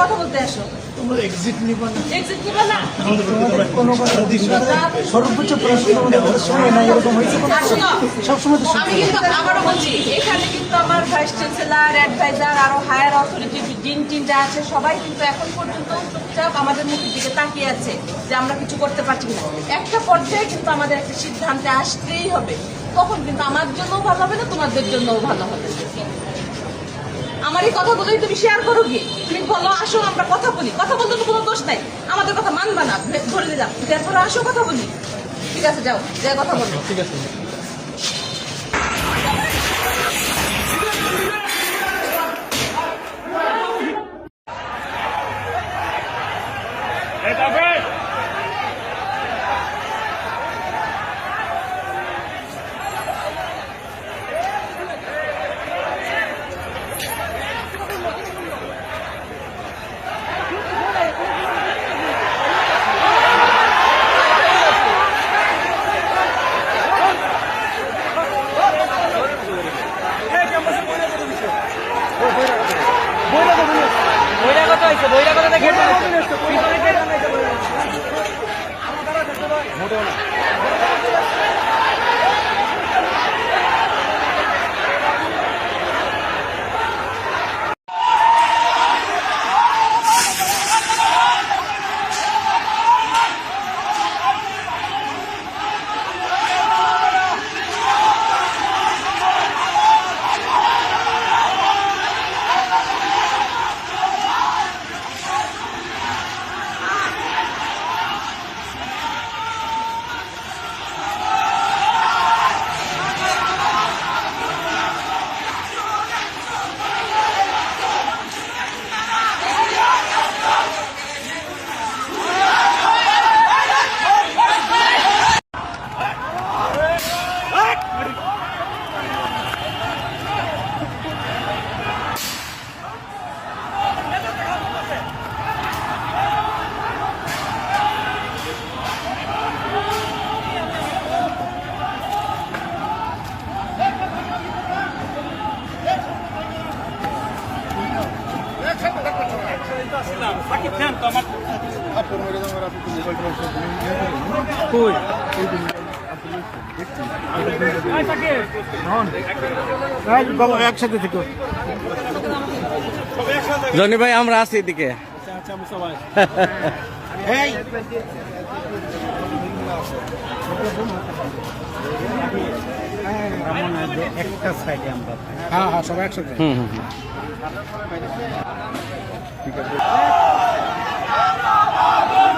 কথা বলতে আসো। তোমরা এক্সিট নিবা না। এক্সিট নিবা না? তোমাদের কোনো কথা দিবে না সর্বোচ্চ প্রশ্ন তোমাদের সময় নাই এরকম হয়েছে কোনো আর তো আমি কিন্তু আবারও বলছি এখানে কিন্তু আমার ভাইস চ্যান্সেলর অ্যাডভাইজার আরও হায়ার অথরিটি ডিন টিন আছে। সবাই কিন্তু এখন পর্যন্ত চুপচাপ আমাদের মুখের দিকে তাকিয়ে আছে যে আমরা কিছু করতে পারছি না একটা পর্যায়ে কিন্তু আমাদের একটা সিদ্ধান্তে আসতেই হবে। তখন কিন্তু আমার জন্যও ভালো হবে না তোমাদের জন্যও ভালো হবে। এই কথাগুলোই তুমি শেয়ার করো গিয়ে। তুমি বলো, আসো, আমরা কথা বলি। কথা বলতে তো কোনো দোষ নাই। আমাদের কথা মানবা না। ধরে দিলাম তারপরে আসো, কথা বলি। ঠিক আছে, যাও। যাই, কথা বলো। ঠিক আছে। 多呢。একসাথে থেকে। জনি ভাই আমরা আছি এদিকে। একটা সাইডে আমরা হ্যাঁ হ্যাঁ সবাই একসাথে। হুম হুম। জিন্দাবাদ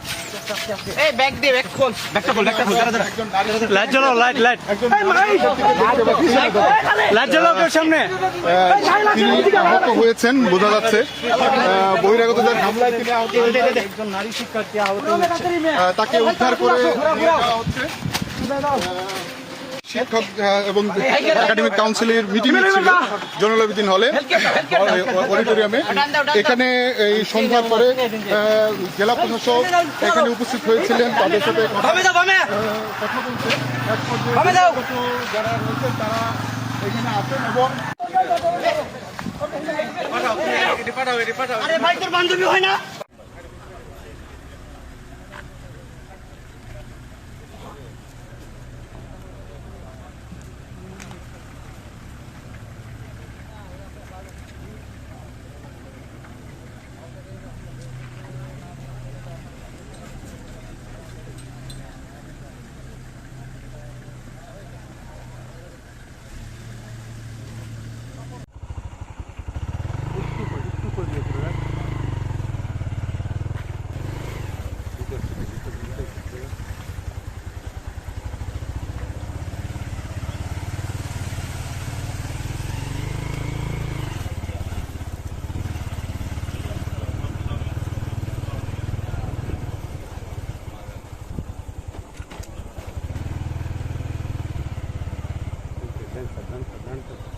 হুম। লাইট জ্বালাও লাইট লাইট। লাইট জ্বালাও কেউ সামনে। তিনি আহত হয়েছেন বোঝা যাচ্ছে। বহিরাগতদের হামলায় তিনি আহত হয়েছেন একজন নারী শিক্ষার্থী আহত হয়েছে তাকে উদ্ধার করে নিয়ে যাওয়া হচ্ছে। আহ, শিক্ষক এবং একাডেমিক কাউন্সিলের মিটিং ছিল জনলবিদিন হলে অডিটোরিয়ামে। এখানে এই সন্ধ্যার পরে জেলা প্রশাসক এখানে উপস্থিত হয়েছিলেন তাদের সাথে কথা বলছে যারা রয়েছে তারা এখানে আছেন এবং আরে ভাই তোর বান্ধবী হয় না? ಅಂತ